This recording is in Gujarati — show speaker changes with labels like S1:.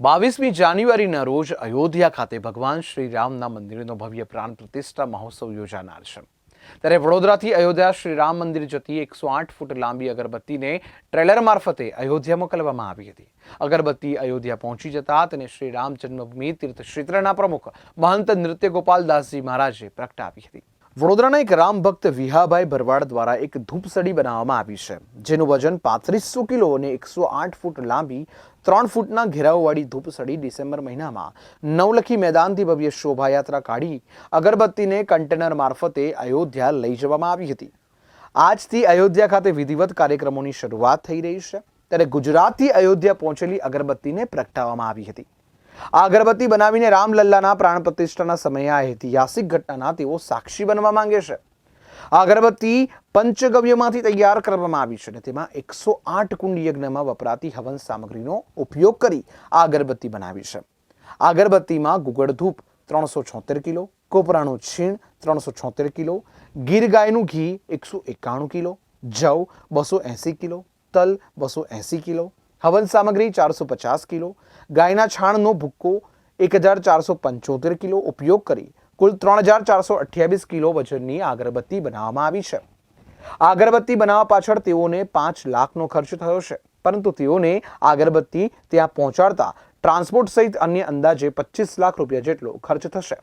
S1: બાવીસમી જાન્યુઆરીના રોજ અયોધ્યા ખાતે ભગવાન શ્રી રામના મંદિરનો ભવ્ય પ્રાણ પ્રતિષ્ઠા મહોત્સવ યોજાનાર છે. ત્યારે વડોદરાથી અયોધ્યા શ્રી રામ મંદિર જતી એકસો આઠ ફૂટ લાંબી અગરબત્તીને ટ્રેલર મારફતે અયોધ્યા મોકલવામાં આવી હતી. અગરબત્તી અયોધ્યા પહોંચી જતા તેને શ્રી રામ જન્મભૂમિ તીર્થ ક્ષેત્રના પ્રમુખ મહંત નૃત્ય ગોપાલદાસજી મહારાજે પ્રગટાવી હતી. વડોદરાના એક રામ ભક્ત વિહાભાઈ ભરવાડ દ્વારા એક ધૂપસડી બનાવવામાં આવી છે, જેનું વજન પાંત્રીસો કિલો અને એકસો આઠ ફૂટ લાંબી, ત્રણ ફૂટના ઘેરાવવાળી ધૂપસડી ડિસેમ્બર મહિનામાં નવલખી મેદાનથી ભવ્ય શોભાયાત્રા કાઢી અગરબત્તીને કન્ટેનર મારફતે અયોધ્યા લઈ જવામાં આવી હતી. આજથી અયોધ્યા ખાતે વિધિવત કાર્યક્રમોની શરૂઆત થઈ રહી છે, ત્યારે ગુજરાતથી અયોધ્યા પહોંચેલી અગરબત્તીને પ્રગટાવવામાં આવી હતી. આ અગરબત્તી બનાવીને રામલલ્લાના પ્રાણ પ્રતિષ્ઠાના સમયે આ ઐતિહાસિક ઘટનાના તેઓ સાક્ષી બનવા માંગે છે. આ અગરબત્તી પંચગવ્યમાંથી તૈયાર કરવામાં આવી છે અને તેમાં એકસો આઠ કુંડ યજ્ઞમાં વપરાતી હવન સામગ્રીનો ઉપયોગ કરી આ અગરબત્તી બનાવી છે. આ અગરબત્તીમાં ગુગળ ધૂપ ત્રણસો છોતેર કિલો કોપરાનું છીણ ત્રણસો છોતેર કિલો, ગીર ગાયનું ઘી એકસો એકાણું કિલો, જવ બસો એંસી કિલો, તલ બસો એંસી કિલો હવન સામગ્રી ચારસો પચાસ કિલો, ગાયના છાણનો ભૂક્કો એક હજાર ચારસો પંચોતેર કિલો ઉપયોગ કરી કુલ ત્રણ હજાર ચારસો અઠ્યાવીસ કિલો વજનની અગરબત્તી બનાવવામાં આવી છે. આ અગરબત્તી બનાવવા પાછળ તેઓને પાંચ લાખનો ખર્ચ થયો છે, પરંતુ તેઓને આ અગરબત્તી ત્યાં પહોંચાડતા ટ્રાન્સપોર્ટ સહિત અન્ય અંદાજે પચીસ લાખ રૂપિયા જેટલો ખર્ચ થશે.